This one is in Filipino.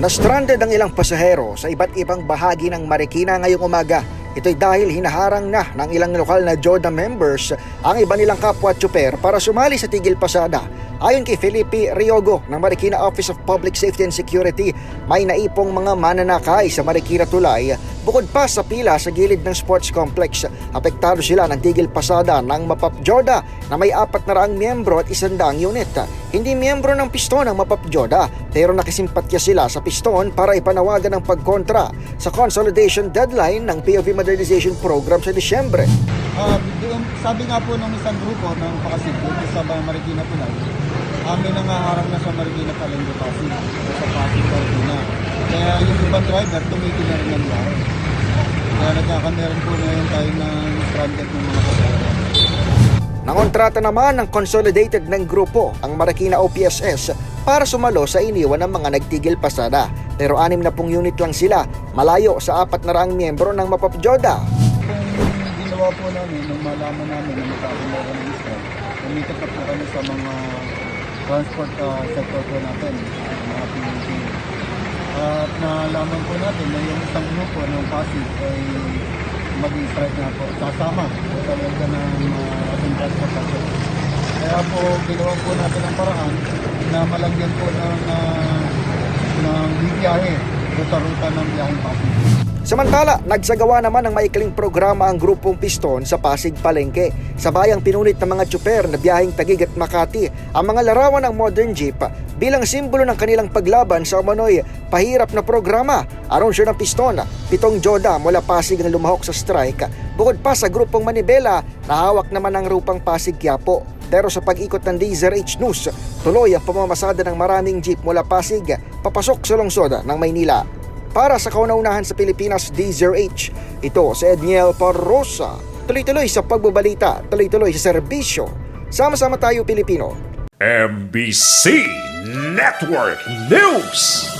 Na-stranded ang ilang pasahero sa iba't ibang bahagi ng Marikina ngayong umaga. Ito'y dahil hinaharang na ng ilang lokal na Joda members ang iba nilang kapwa tsuper para sumali sa tigil pasada. Ayon kay Felipe Riogo ng Marikina Office of Public Safety and Security, may naipong mga mananakay sa Marikina Tulay bukod pa sa pila sa gilid ng sports complex. Apektado sila ng tigil pasada ng Mapap Joda na may apat na raang miyembro at isandang unit. Hindi miyembro ng piston ang Mapap Joda pero nakisimpatya sila sa piston para ipanawagan ng pagkontra sa consolidation deadline ng POV Modernization Program sa Disyembre. Ah, yung- sabi nga po ng isang grupo ng Pakasig sa Marikina Tulay, amin nangaharap na sa Marikina Palengke Pasig, sa Pasig Marikina. Kaya yung ibang driver, tumitigil na rin ng biyahe. Kaya nagkakameron po ngayon tayo ng stranded ng mga pasahero. Nangontrata naman ng consolidated ng grupo ang Marikina OPSS para sumalo sa iniwan ng mga nagtigil pasada. Pero anim na pong unit lang sila, malayo sa apat na raang miyembro ng Mapap Joda. Kung ginawa po namin, nung malaman namin na magkakameron ng strike, umikat na po kami sa mga transport ah, sector po natin, mga PUP. At nalaman po natin na yung isang grupo ng Pasig ay mag-strike na po, sasama sa talaga ng uh, ating transportation. Kaya po, ginawa po natin ang paraan na malagyan po ng, uh, ng bibiyahe, ruta-ruta ng biyaheng Pasig. Samantala, nagsagawa naman ng maikling programa ang grupong Piston sa Pasig Palengke. Sa bayang pinunit ng mga tsuper na biyaheng Tagig at Makati ang mga larawan ng modern jeep bilang simbolo ng kanilang paglaban sa umano'y pahirap na programa. Anunsyo ng Piston, pitong Joda mula Pasig ang lumahok sa strike. Bukod pa sa grupong Manibela, nahawak naman ang rupang Pasig Quiapo. Pero sa pag-ikot ng DZRH News, tuloy ang pamamasada ng maraming jeep mula Pasig papasok sa lungsod ng Maynila. Para sa kauna-unahan sa Pilipinas, DZRH, ito si Edniel Parrosa. Tuloy-tuloy sa pagbabalita, tuloy-tuloy sa serbisyo. Sama-sama tayo Pilipino. MBC Network News.